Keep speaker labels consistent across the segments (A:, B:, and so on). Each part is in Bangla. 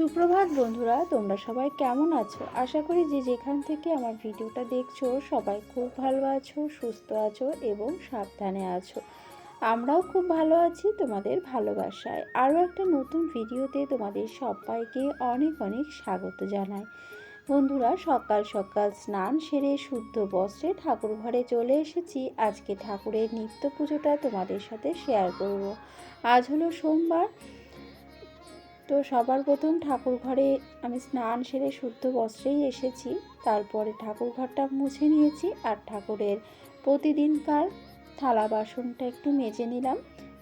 A: সুপ্রভাত বন্ধুরা, তোমরা সবাই কেমন আছো? আশা করি যে যেখান থেকে আমার ভিডিওটা দেখছ, সবাই খুব ভালো আছো, সুস্থ আছো এবং সাবধানে আছো। আমরাও খুব ভালো আছি তোমাদের ভালোবাসায়। আরও একটা নতুন ভিডিওতে তোমাদের সবাইকে অনেক অনেক স্বাগত জানাই। বন্ধুরা, সকাল সকাল স্নান সেরে শুদ্ধ বস্ত্রে ঠাকুর ঘরে চলে এসেছি। আজকে ঠাকুরের নিত্য পুজোটা তোমাদের সাথে শেয়ার করব। আজ হলো সোমবার তো সবার প্রথম ঠাকুর ঘরে আমি স্নান সেরে শুদ্ধ বস্ত্রেই এসেছি। তারপরে ঠাকুর ঘরটা মুছে নিয়েছি আর ঠাকুরের প্রতিদিনকার থালা বাসনটা একটু মেজে নিলাম।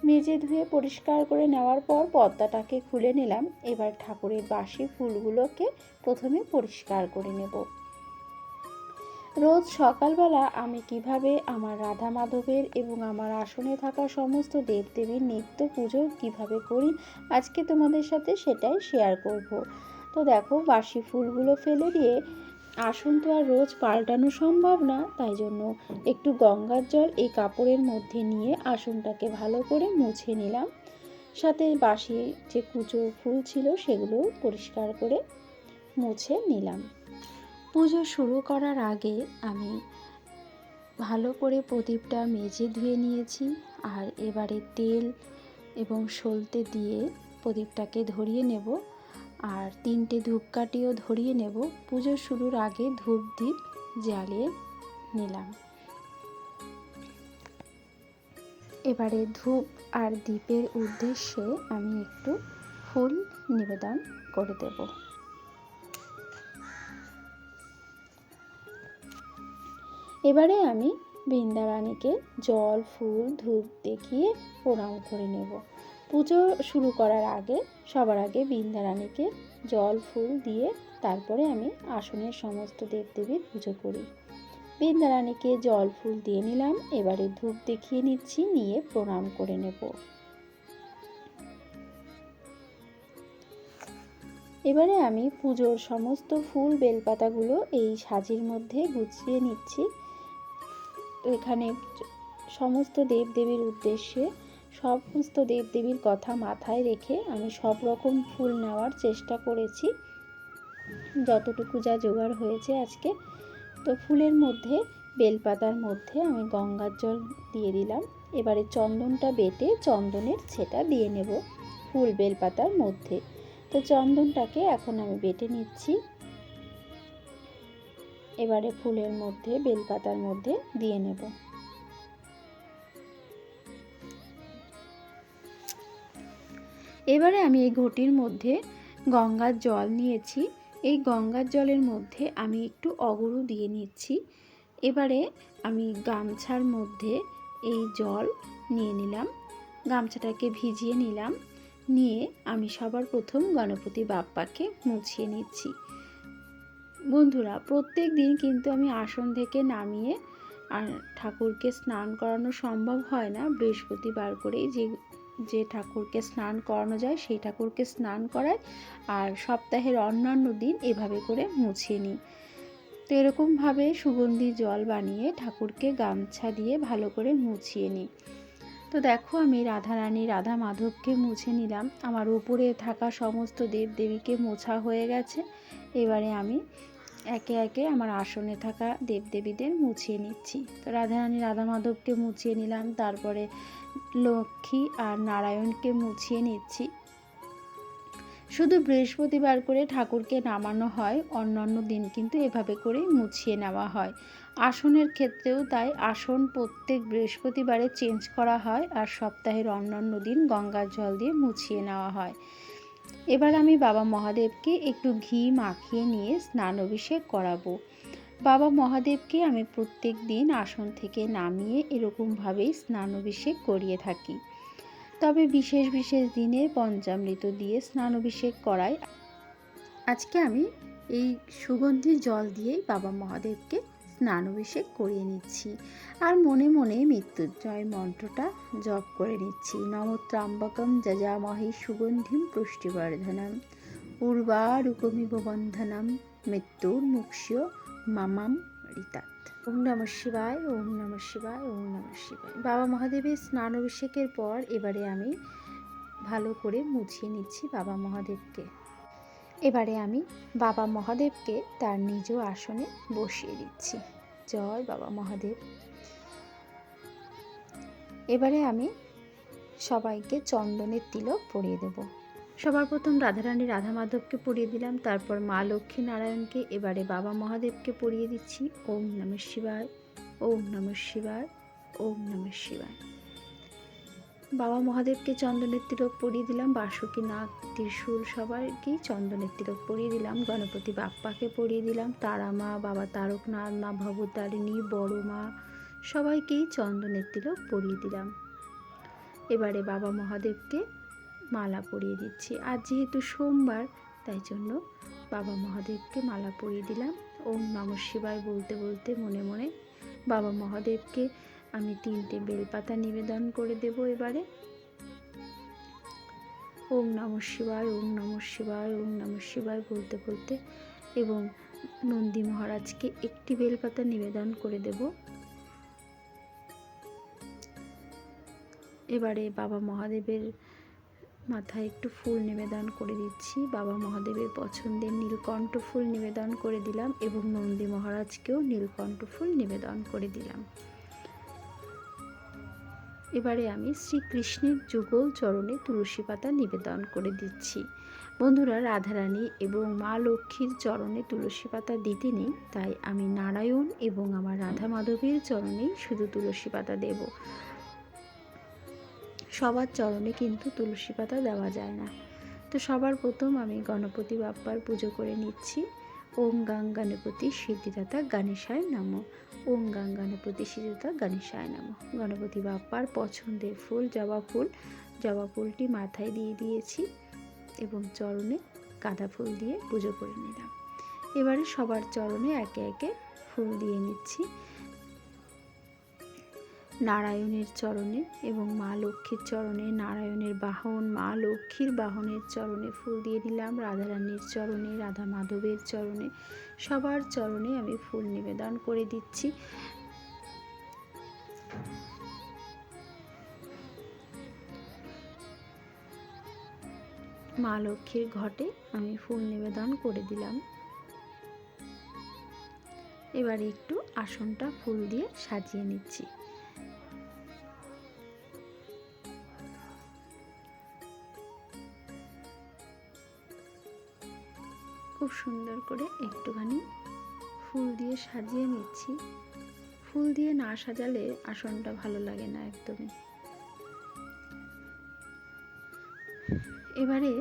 A: মেজে ধুয়ে পরিষ্কার করে নেওয়ার পর পর্দাটাকে খুলে নিলাম। এবার ঠাকুরের বাসি ফুলগুলোকে প্রথমে পরিষ্কার করে নেব। রোজ সকালবেলা আমি কীভাবে আমার রাধা মাধবের এবং আমার আসনে থাকা সমস্ত দেবদেবীর নিত্য পুজো কীভাবে করি, আজকে তোমাদের সাথে সেটাই শেয়ার করব। তো দেখো, বাসি ফুলগুলো ফেলে দিয়ে আসন তো আর রোজ পাল্টানো সম্ভব না, তাই জন্য একটু গঙ্গার জল এই কাপড়ের মধ্যে নিয়ে আসনটাকে ভালো করে মুছে নিলাম। সাথে বাসি যে কুচো ফুল ছিল সেগুলো পরিষ্কার করে মুছে নিলাম। পুজো শুরু করার আগে আমি ভালো করে প্রদীপটা মেজে ধুয়ে নিয়েছি আর এবারে তেল এবং সলতে দিয়ে প্রদীপটাকে ধরিয়ে নেব আর তিনটে ধূপকাঠিও ধরিয়ে নেব। পুজো শুরুর আগে ধূপ দ্বীপ জ্বালিয়ে নিলাম। এবারে ধূপ আর দ্বীপের উদ্দেশ্যে আমি একটু ফুল নিবেদন করে দেবো। এবারে আমি বৃন্দারানীকে জল, ফুল, ধূপ দেখিয়ে প্রণাম করে নেব। পুজো শুরু করার আগে, সবার আগে বৃন্দারানীকে জল, ফুল দিয়ে তারপরে আমি আসনের সমস্ত দেবদেবীর পুজো করি। বৃন্দারানীকে জল, ফুল দিয়ে নিলাম, এবারে ধূপ দেখিয়ে নিচ্ছি, নিয়ে প্রণাম করে নেব। এবারে আমি পুজোর সমস্ত ফুল, বেলপাতাগুলো এই সাজির মধ্যে গুছিয়ে নিচ্ছি। এখানে সমস্ত দেবদেবীর উদ্দেশ্যে, সমস্ত দেবদেবীর কথা মাথায় রেখে আমি সব রকম ফুল নেওয়ার চেষ্টা করেছি। যতটুকু যা জোগাড় হয়েছে আজকে। তো ফুলের মধ্যে, বেলপাতার মধ্যে আমি গঙ্গার জল দিয়ে দিলাম। এবারে চন্দনটা বেটে চন্দনের সেটা দিয়ে নেব ফুল বেলপাতার মধ্যে। তো চন্দনটাকে এখন আমি বেটে নিচ্ছি। এবারে ফুলের মধ্যে, বেলপাতার মধ্যে দিয়ে নেব। এবারে আমি এই ঘটির মধ্যে গঙ্গার জল নিয়েছি। এই গঙ্গার জলের মধ্যে আমি একটু অগরু দিয়ে নিচ্ছি। এবারে আমি গামছার মধ্যে এই জল নিয়ে নিলাম। গামছাটাকে ভিজিয়ে নিলাম। নিয়ে আমি সবার প্রথম গণপতি বাপ্পাকে মুছিয়ে নিচ্ছি। বন্ধুরা, প্রত্যেক দিন কিন্তু আমি আসন থেকে নামিয়ে আর ঠাকুরকে স্নান করানো সম্ভব হয় না। বৃহস্পতিবার করেই যে যে ঠাকুরকে স্নান করানো যায়, সেই ঠাকুরকে স্নান করায় আর সপ্তাহের অন্যান্য দিন এভাবে করে মুছিয়ে নিই। তো এরকমভাবে সুগন্ধি জল বানিয়ে ঠাকুরকে গামছা দিয়ে ভালো করে মুছিয়ে নিই। তো দেখো আমি রাধারানী রাধা মাধবকে মুছে নিলাম। আমার উপরে থাকা সমস্ত দেব দেবীকে মোছা হয়ে গেছে। এবারে আমি একে একে আমার আসনে থাকা দেবদেবীদের মুছিয়ে নিচ্ছি। তো রাধারানী রাধা মাধবকে মুছিয়ে নিলাম, তারপরে লক্ষ্মী আর নারায়ণকে মুছিয়ে নিচ্ছি। শুধু বৃহস্পতিবার করে ঠাকুরকে নামানো হয়, অন্যান্য দিন কিন্তু এভাবে করে মুছিয়ে নেওয়া হয়। আসনের ক্ষেত্রেও তাই আসন প্রত্যেক বৃহস্পতিবারে চেঞ্জ করা হয় আর সপ্তাহের অন্যান্য দিন গঙ্গার জল দিয়ে মুছিয়ে নেওয়া হয়। এবার আমি বাবা মহাদেবকে একটু ঘি মাখিয়ে নিয়ে স্নান অভিষেক করাবো। বাবা মহাদেবকে আমি প্রত্যেক দিন আসন থেকে নামিয়ে এরকমভাবেই স্নান অভিষেক করিয়ে থাকি। তবে বিশেষ বিশেষ দিনে পঞ্চামৃত দিয়ে স্নান অভিষেক করাই আজকে আমি এই সুগন্ধি জল দিয়েই বাবা মহাদেবকে স্নান অভিষেক করিয়ে নিচ্ছি। আর মনে মনে মৃত্যুঞ্জয় মন্ত্রটা জপ করে নিচ্ছি। নমত্রাম্বকম যজামহি সুগন্ধিম পুষ্টিবর্ধনম। উর্বারুকমিব বন্ধনম মৃত্যুর মুক্ষ্য মামাম রিতাত ওম নম শিবায়, ওম নম শিবায়, ওম নম শিবায়। বাবা মহাদেবের স্নান অভিষেকের পর এবারে আমি ভালো করে মুছিয়ে নিচ্ছি বাবা মহাদেবকে। এবারে আমি বাবা মহাদেবকে তার নিজ আসনে বসিয়ে দিচ্ছি। জয় বাবা মহাদেব। এবারে আমি সবাইকে চন্দনের তিলক পরিয়ে দেব। সবার প্রথম রাধারানী রাধা মাধবকে পরিয়ে দিলাম, তারপর মা লক্ষ্মী নারায়ণকে এবারে বাবা মহাদেবকে পরিয়ে দিচ্ছি। ওম নম শিবায়, ওম নম শিবায়, ওম নম শিবায়। বাবা মহাদেবকে চন্দনের তিলক পরিয়ে দিলাম বাসুকি নাগ ত্রিশূল সবাইকেই চন্দনের তিলক পরিয়ে দিলাম, গণপতি বাপ্পাকে পরিয়ে দিলাম তারা মা বাবা তারকনাথ, মা ভবতারিণী, বড় মা সবাইকেই চন্দনের তিলক পরিয়ে দিলাম। এবারে বাবা মহাদেবকে মালা পরিয়ে দিচ্ছি। আর যেহেতু সোমবার, তাই জন্য বাবা মহাদেবকে মালা পরিয়ে দিলাম। ওম নম শিবায় বলতে বলতে মনে মনে বাবা মহাদেবকে আমি তিনটে বেলপাতা নিবেদন করে দেব এবারে। ওম নম শিবায়, ওম নম শিবায়, ওম নম শিবায় বলতে বলতে এবং নন্দী মহারাজকে একটি বেলপাতা নিবেদন করে দেব। এবারে বাবা মহাদেবের মাথায় একটু ফুল নিবেদন করে দিচ্ছি। বাবা মহাদেবের পছন্দের নীলকণ্ঠ ফুল নিবেদন করে দিলাম এবং নন্দী মহারাজকেও নীলকণ্ঠ ফুল নিবেদন করে দিলাম। এবারে আমি শ্রীকৃষ্ণের যুগল চরণে তুলসী পাতা নিবেদন করে দিচ্ছি। বন্ধুরা, রাধারানী এবং মা লক্ষ্মীর চরণে তুলসী পাতা দিতে নেই, তাই আমি নারায়ণ এবং আমার রাধা মাধবীর চরণেই শুধু তুলসী পাতা দেব। সবার চরণে কিন্তু তুলসী পাতা দেওয়া যায় না। তো সবার প্রথম আমি গণপতি বাপ্পার পুজো করে নিচ্ছি। ওম গাং গণপতি সিদ্ধিদাতা গণেশায় নাম। ওম গাং গণপতি সিদ্ধিদাতা গণেশায় নাম। গণপতি বাপ্পার পছন্দের ফুল, জবা ফুল, জবা ফুলটি মাথায় দিয়ে দিয়েছি এবং চরণে গাঁদা ফুল দিয়ে পুজো করে নিলাম। এবারে সবার চরণে একে একে ফুল দিয়ে নিচ্ছি। নারায়ণের চরণে এবং মা লক্ষ্মীর চরণে, নারায়ণের বাহন, মা লক্ষ্মীর বাহনের চরণে ফুল দিয়ে দিলাম, রাধারানীর চরণে, রাধা মাধবের চরণে, সবার চরণে আমি ফুল নিবেদন করে দিচ্ছি। মা লক্ষ্মীর ঘটে আমি ফুল নিবেদন করে দিলাম। এবারে একটু আসনটা ফুল দিয়ে সাজিয়ে নিচ্ছি। সুন্দর করে একটুখানি ফুল দিয়ে সাজিয়ে নিচ্ছি। ফুল দিয়ে না সাজালে আসনটা ভালো লাগে না একদমই। এবারে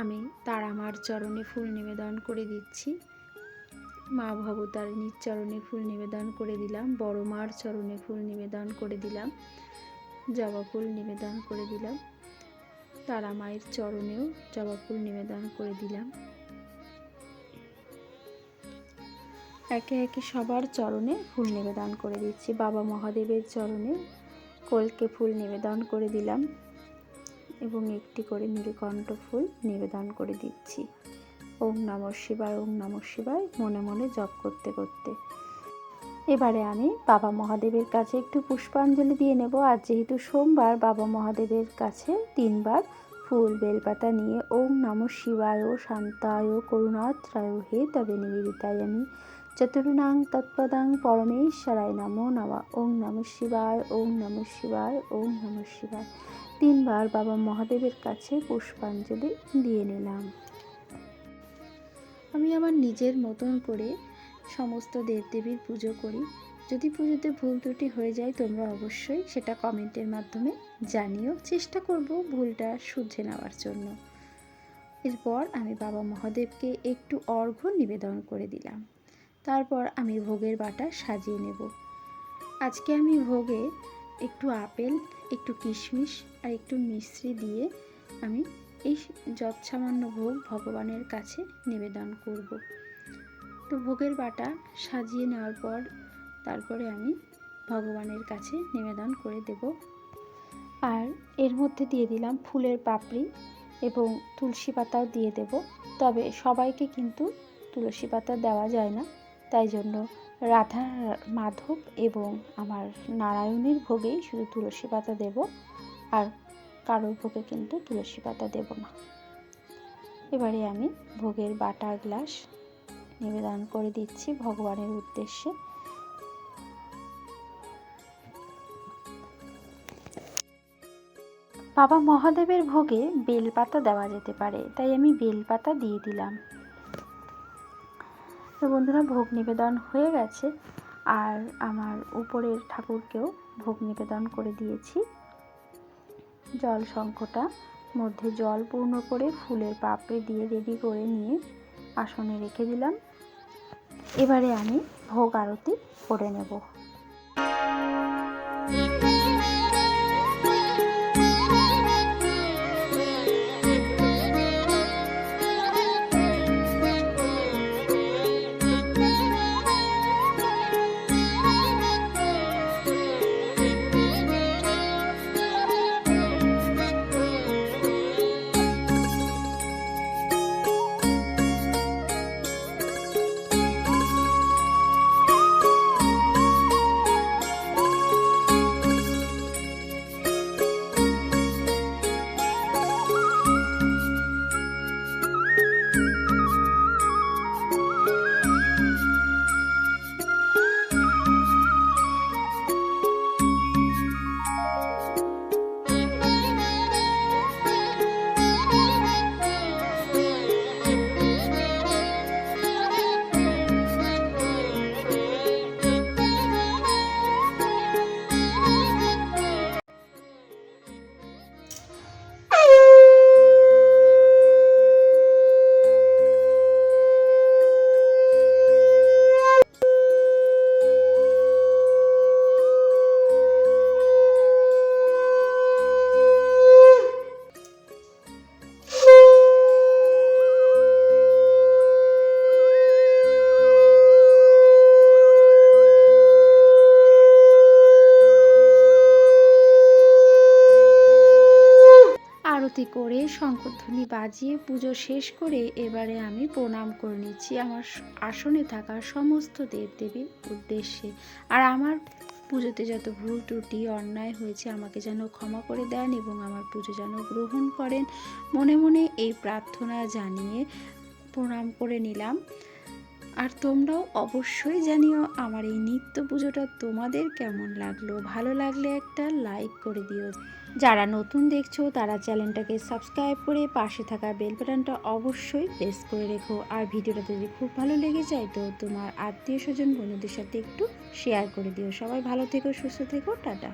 A: আমি তারামার চরণে ফুল নিবেদন করে দিচ্ছি। মা ভবতারিণীর চরণে ফুল নিবেদন করে দিলাম, বড় মার চরণে ফুল নিবেদন করে দিলাম, জবা ফুল নিবেদন করে দিলাম, তারা মায়ের চরণেও জবা ফুল নিবেদন করে দিলাম। একে একে সবার চরণে ফুল নিবেদন করে দিচ্ছি। বাবা মহাদেবের চরণে কলকে ফুল নিবেদন করে দিলাম এবং একটি করে নীলকণ্ঠ ফুল নিবেদন করে দিচ্ছি। ওম নম শিবায়, ওম নম শিবায়, মনে মনে জপ করতে করতে। এবারে আমি বাবা মহাদেবের কাছে একটু পুষ্পাঞ্জলি দিয়ে নেব। আর যেহেতু সোমবার, বাবা মহাদেবের কাছে তিনবার ফুল, বেলপাতা নিয়ে ওম নম শিবায়, ও শান্তায় করুণাত্রায় হে তবে নিবেদিতায় আমি চতুর্ণাং তৎপদাং পরমেশ্বরায় নমো নমা। ওং নম শিবায়, ওং নম শিবায়, ওং নম শিবায়। তিনবার বাবা মহাদেবের কাছে পুষ্পাঞ্জলি দিয়ে নিলাম। আমি আমার নিজের মতন করে সমস্ত দেবদেবীর পুজো করি। যদি পুজোতে ভুল ত্রুটি হয়ে যায়, তোমরা অবশ্যই সেটা কমেন্টের মাধ্যমে জানিও চেষ্টা করব ভুলটা শুধরে নেওয়ার জন্য। এরপর আমি বাবা মহাদেবকে একটু অর্ঘ্য নিবেদন করে দিলাম। তারপর আমি ভোগের বাটা সাজিয়ে নেব। আজকে আমি ভোগে একটু আপেল, একটু কিশমিশ আর একটু মিশ্রি দিয়ে আমি এই যৎসামান্য ভোগ ভগবানের কাছে নিবেদন করব। তো ভোগের বাটা সাজিয়ে নেওয়ার পর তারপরে আমি ভগবানের কাছে নিবেদন করে দেব। আর এর মধ্যে দিয়ে দিলাম ফুলের পাপড়ি এবং তুলসী পাতাও দিয়ে দেব। তবে সবাইকে কিন্তু তুলসী পাতা দেওয়া যায় না। তাই জন্য রাধা মাধব এবং আমার নারায়ণের ভোগেই শুধু তুলসী পাতা দেব আর কারোর ভোগে কিন্তু তুলসী পাতা দেব না। এবারে আমি ভোগের বাটা গ্লাস নিবেদন করে দিচ্ছি ভগবানের উদ্দেশ্যে। বাবা মহাদেবের ভোগে বেলপাতা দেওয়া যেতে পারে, তাই আমি বেলপাতা দিয়ে দিলাম। তো বন্ধুরা ভোগ নিবেদন হয়ে গেছে। আর আমার উপরের ঠাকুরকেও ভোগ নিবেদন করে দিয়েছি। জল শঙ্খটা মধ্যে জল পূর্ণ করে ফুলের পাপড়ি দিয়ে রেডি করে নিয়ে আসনে রেখে দিলাম। এবারে আমি ভোগ আরতি করে নেব। আরতি করে শঙ্করধ্বনি বাজিয়ে পুজো শেষ করে এবারে আমি প্রণাম করে নিচ্ছি আমার আসনে থাকা সমস্ত দেবদেবীর উদ্দেশ্যে। আর আমার পুজোতে যত ভুল ত্রুটি, অন্যায় হয়েছে, আমাকে যেন ক্ষমা করে দেন এবং আমার পুজো যেন গ্রহণ করেন, মনে মনে এই প্রার্থনা জানিয়ে প্রণাম করে নিলাম। আর তোমরাও অবশ্যই জানিও আমার এই নিত্য পুজোটা তোমাদের কেমন লাগল? ভালো লাগলে একটা লাইক করে দিও। যারা নতুন দেখছ, তারা চ্যানেলটাকে সাবস্ক্রাইব করে পাশে থাকা বেল বাটনটা অবশ্যই প্রেস করে রেখো। আর ভিডিওটা যদি খুব ভালো লেগে যায়, তো তোমার আত্মীয় স্বজন বন্ধুদের সাথে একটু শেয়ার করে দিও। সবাই ভালো থেকো, সুস্থ থেকো, টাটা।